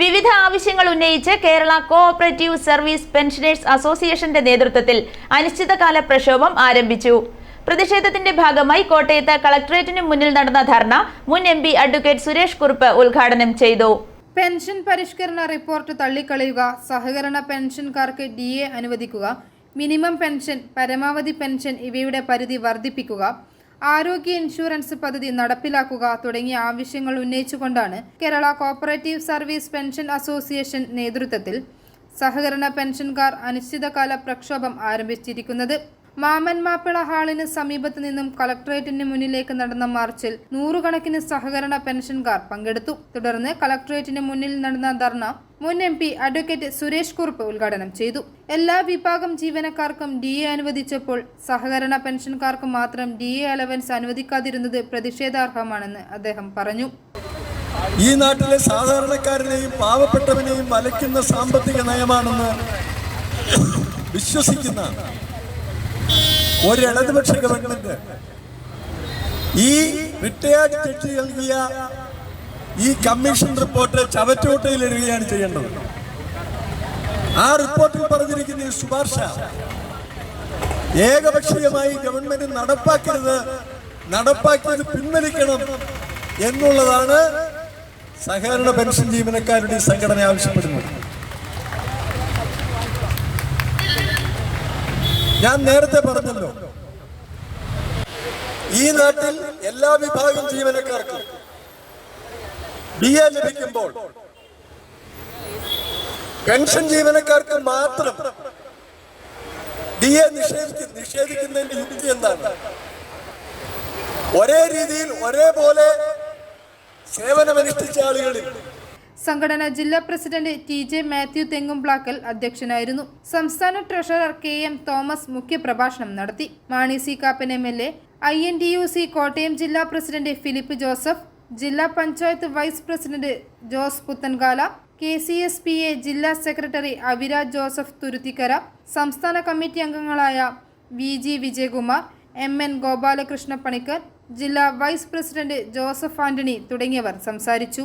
വിവിധ ആവശ്യങ്ങൾ ഉന്നയിച്ച് കേരള കോഓപ്പറേറ്റീവ് സർവീസ് പെൻഷനേഴ്സ് അസോസിയേഷന്റെ നേതൃത്വത്തിൽ അനിശ്ചിതകാല പ്രക്ഷോഭം ആരംഭിച്ചു. പ്രതിഷേധത്തിന്റെ ഭാഗമായി കോട്ടയത്ത് കളക്ടറേറ്റിന് മുന്നിൽ നടന്ന ധർണ മുൻ M P advocate Suresh Kurup ഉദ്ഘാടനം ചെയ്തു. പെൻഷൻ പരിഷ്കരണ റിപ്പോർട്ട് തള്ളിക്കളയുക സഹകരണ പെൻഷൻകാർക്ക് ഡി എ അനുവദിക്കുക മിനിമം പെൻഷൻ പരമാവധി പെൻഷൻ ഇവയുടെ പരിധി വർദ്ധിപ്പിക്കുക ആരോഗ്യ ഇൻഷുറൻസ് പദ്ധതി നടപ്പിലാക്കുക തുടങ്ങിയ ആവശ്യങ്ങൾ ഉന്നയിച്ചുകൊണ്ടാണ് Kerala cooperative service pension association നേതൃത്വത്തിൽ സഹകരണ പെൻഷൻകാർ അനിശ്ചിതകാല പ്രക്ഷോഭം ആരംഭിച്ചിരിക്കുന്നത്. മാമൻ മാപ്പിള ഹാളിന് സമീപത്ത് നിന്നും കളക്ടറേറ്റിന് മുന്നിലേക്ക് നടന്ന മാർച്ചിൽ നൂറുകണക്കിന് സഹകരണ പെൻഷൻകാർ പങ്കെടുത്തു. തുടർന്ന് കളക്ടറേറ്റിന് മുന്നിൽ നടന്ന ധർണ മുൻ M P advocate Suresh Kurup ഉദ്ഘാടനം ചെയ്തു. എല്ലാ വിഭാഗം ജീവനക്കാർക്കും ഡി എ അനുവദിച്ചപ്പോൾ സഹകരണ പെൻഷൻകാർക്ക് മാത്രം ഡി എ അലവൻസ് അനുവദിക്കാതിരുന്നത് പ്രതിഷേധാർഹമാണെന്ന് അദ്ദേഹം പറഞ്ഞു. ഈ നാട്ടിലെ സാധാരണക്കാരനെയും പാവപ്പെട്ടവനെയും വലയ്ക്കുന്ന സാമ്പത്തിക നയമാണെന്ന് വിശ്വസിക്കുന്ന ഒരു ഇടതുപക്ഷ ഗവൺമെന്റ്. ഈ റിട്ടയർഡ് ജഡ്ജി നൽകിയ ഈ കമ്മീഷൻ റിപ്പോർട്ട് ചവറ്റോട്ടയിൽ ഇടുകയാണ് ചെയ്യേണ്ടത്. ആ റിപ്പോർട്ടിൽ പറഞ്ഞിരിക്കുന്ന ഈ ശുപാർശ ഏകപക്ഷീയമായി ഗവൺമെന്റ് നടപ്പാക്കരുത് നടപ്പാക്കിയത് പിൻവലിക്കണം എന്നുള്ളതാണ് സഹകരണ പെൻഷൻ ജീവനക്കാരുടെ സംഘടന ആവശ്യപ്പെടുന്നത്. ഞാൻ നേരത്തെ പറഞ്ഞല്ലോ. ഈ നാട്ടിൽ എല്ലാ വിഭാഗം ജീവനക്കാർക്കും ബി എ ലഭിക്കുമ്പോൾ പെൻഷൻ ജീവനക്കാർക്ക് മാത്രം ഡി എ നിഷേധിക്ക നിഷേധിക്കുന്നതിന്റെ യുക്തി എന്താണ്? ഒരേ രീതിയിൽ ഒരേപോലെ സേവനമനുഷ്ഠിച്ച ആളുകളിൽ സംഘടന ജില്ലാ president T J Mathew Thengumplakkal അധ്യക്ഷനായിരുന്നു. സംസ്ഥാന ട്രഷറർ കെ എം തോമസ് മുഖ്യപ്രഭാഷണം നടത്തി. Mani C Kappan M L A I N D U C Kottayam ജില്ലാ പ്രസിഡന്റ് ഫിലിപ്പ് ജോസഫ് ജില്ലാ panchayat vice president Jose Puthenkala K C S P A ജില്ലാ secretary Aviraj Joseph Thuruthikkara സംസ്ഥാന committee അംഗങ്ങളായ V G Vijayakumar M N Gopalakrishna Panicker ജില്ലാ vice president Joseph Antony തുടങ്ങിയവർ സംസാരിച്ചു.